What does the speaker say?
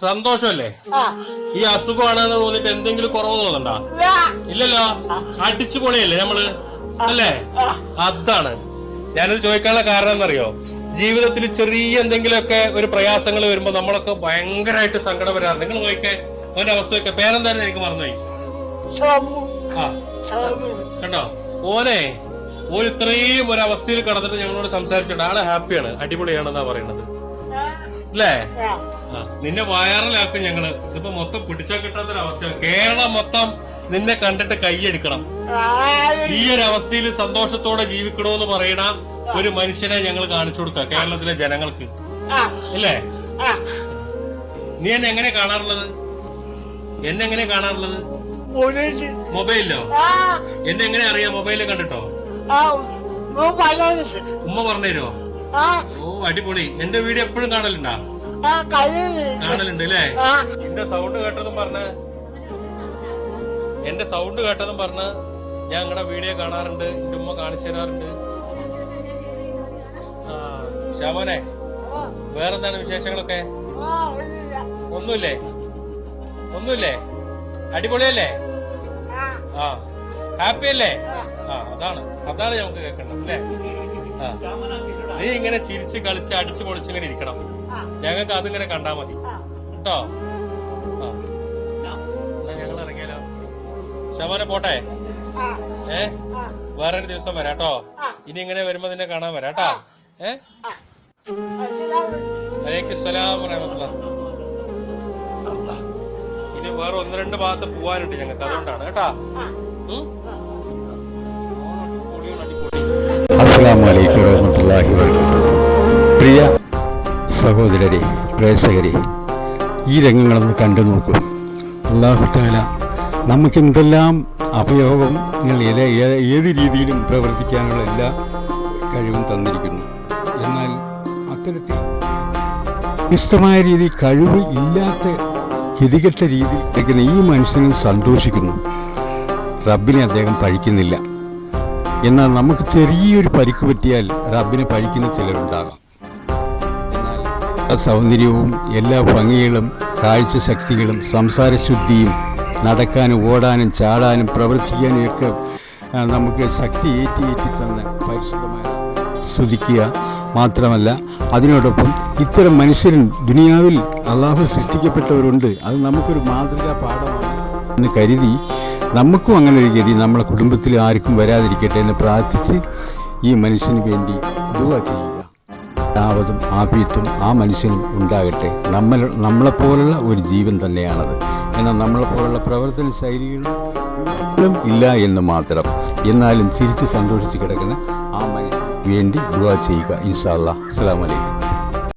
സന്തോഷമല്ലേ? ഈ അസുഖമാണെന്ന് തോന്നിട്ട് എന്തെങ്കിലും കുറവ് തോന്നണ്ട? ഇല്ലല്ലോ. അടിച്ചു പൊളിയല്ലേ നമ്മൾ? അല്ലേ? അതാണ്. ഞാനത് ചോദിക്കാനുള്ള കാരണം എന്നറിയോ? ജീവിതത്തിൽ ചെറിയ എന്തെങ്കിലുമൊക്കെ ഒരു പ്രയാസങ്ങൾ വരുമ്പോ നമ്മളൊക്കെ ഭയങ്കരമായിട്ട് സങ്കടം വരാറുണ്ട് നിങ്ങൾ നോക്കിക്കേ അവന്റെ അവസ്ഥയൊക്കെ. പേരെന്തായിരുന്നു എനിക്ക് മറന്നുപോയി? ആ. കണ്ടോ? ഓനെ ഓൻ ഇത്രയും ഒരു അവസ്ഥയിൽ കടന്നിട്ട് ഞങ്ങളോട് സംസാരിച്ചിട്ടുണ്ട്. ആൾ ഹാപ്പിയാണ് അടിപൊളിയാണെന്നാ പറയുന്നത്. അല്ലേ നിന്നെ വൈറലാക്കും ഞങ്ങൾ. ഇതിപ്പോ മൊത്തം പിടിച്ചാ കിട്ടാത്തൊരവസ്ഥയാണ്. കേരളം മൊത്തം നിന്നെ കണ്ടിട്ട് കൈയടിക്കണം. ഈ ഒരു അവസ്ഥയിൽ സന്തോഷത്തോടെ ജീവിക്കണമെന്ന് പറയണ ഒരു മനുഷ്യനെ ഞങ്ങൾ കാണിച്ചു കൊടുക്ക കേരളത്തിലെ ജനങ്ങൾക്ക്. അല്ലേ ഇല്ലേ? നീ എന്നെ എങ്ങനെ കാണാറുള്ളത്? എന്നെ എങ്ങനെ കാണാറുള്ളത്? മൊബൈലിലോ? എന്നെ എങ്ങനെ അറിയാം? മൊബൈലിൽ കണ്ടിട്ടോ? ഉമ്മ പറഞ്ഞുതരുമോ ആ ഓ അടിപൊളി. എന്റെ വീഡിയോ എപ്പോഴും കാണലുണ്ടാ? കാണലുണ്ട്. അല്ലേ എന്റെ സൗണ്ട് കേട്ടതും പറഞ്ഞ് എന്റെ സൗണ്ട് കേട്ടതും പറഞ്ഞ് ഞാൻ നിങ്ങളുടെ വീഡിയോ കാണാറുണ്ട് എന്റെ ഉമ്മ കാണിച്ചു തരാറുണ്ട്. ശ്യാമോനെ വേറെന്താണ് വിശേഷങ്ങളൊക്കെ? ഒന്നുമില്ല. ഒന്നുമില്ലേ? അടിപൊളിയല്ലേ? ആ. ആ. ഹാപ്പി അല്ലേ ആ. അതാണ് അതാണ് നമുക്ക് കേൾക്കേണ്ടത് അല്ലേ? നീ ഇങ്ങനെ ചിരിച്ച് കളിച്ച് അടിച്ചു പൊളിച്ച് ഇങ്ങനെ ഇരിക്കണം. ഞങ്ങൾക്ക് അതിങ്ങനെ കണ്ടാ മതി. കേട്ടോ? ആ. ഞങ്ങൾ ഇറങ്ങിയാലോ? ശവനെ പോട്ടെ? ഏ? വേറൊരു ദിവസം വരാം കേട്ടോ. ഇനി ഇങ്ങനെ വരുമ്പോ നിന്നെ കാണാൻ വരാം കേട്ടോ. ഏ? ഇനി വേറെ ഒന്ന് രണ്ട് ഭാഗത്ത് പോവാനുണ്ട് ഞങ്ങൾക്ക് അതുകൊണ്ടാണ് കേട്ടാ. പ്രിയ സഹോദരരെ പ്രേക്ഷകരെ ഈ രംഗങ്ങളൊന്ന് കണ്ടു നോക്കൂ. അള്ളാഹു താല നമുക്ക് എന്തെല്ലാം അപയോഗങ്ങൾ ഏത് ഏ- ഏത് രീതിയിലും പ്രവർത്തിക്കാനുള്ള എല്ലാ കഴിവും തന്നിരിക്കുന്നു. എന്നാൽ അത്തരത്തിൽ വ്യത്യസ്തമായ രീതി കഴിവ് ഇല്ലാത്ത ഗതികെട്ട രീതിയിൽ ഈ മനുഷ്യനും സന്തോഷിക്കുന്നു. റബ്ബിനെ അദ്ദേഹം പഴിക്കുന്നില്ല എന്നാൽ നമുക്ക് ചെറിയൊരു പരിക്ക് പറ്റിയാൽ റബ്ബിനെ പഴിക്കുന്ന ചിലരുണ്ടാകാം സൗന്ദര്യവും എല്ലാ ഭംഗികളും കാഴ്ച ശക്തികളും സംസാരശുദ്ധിയും നടക്കാനും ഓടാനും ചാടാനും പ്രവർത്തിക്കാനും ഒക്കെ നമുക്ക് ശക്തി ഏറ്റി ഏറ്റി തന്ന് പരിശുദ്ധമായ സ്തുതിക്കുക മാത്രമല്ല അതിനോടൊപ്പം ഇത്തരം മനുഷ്യരും ദുനിയാവിൽ അള്ളാഹു സൃഷ്ടിക്കപ്പെട്ടവരുണ്ട്. അത് നമുക്കൊരു മാതൃകാ പാഠമാണ് എന്ന് കരുതി നമുക്കും അങ്ങനെ ഒരു ഗതി. നമ്മളെ കുടുംബത്തിൽ ആർക്കും വരാതിരിക്കട്ടെ എന്ന് പ്രാർത്ഥിച്ച് ഈ മനുഷ്യന് വേണ്ടി ദുവ ചെയ്യുക. യാവതും ആഭ്യത്വം ആ മനുഷ്യനും ഉണ്ടാകട്ടെ. നമ്മൾ നമ്മളെപ്പോലുള്ള ഒരു ജീവൻ തന്നെയാണത്. എന്നാൽ നമ്മളെപ്പോലുള്ള പ്രവർത്തന ശൈലികളും ഇല്ല എന്ന് മാത്രം. എന്നാലും ചിരിച്ച് സന്തോഷിച്ച് കിടക്കുന്ന ആ മനുഷ്യന് വേണ്ടി ദുവ ചെയ്യുക. ഇൻഷാ അല്ലാ അസ്സാം വലൈക്കും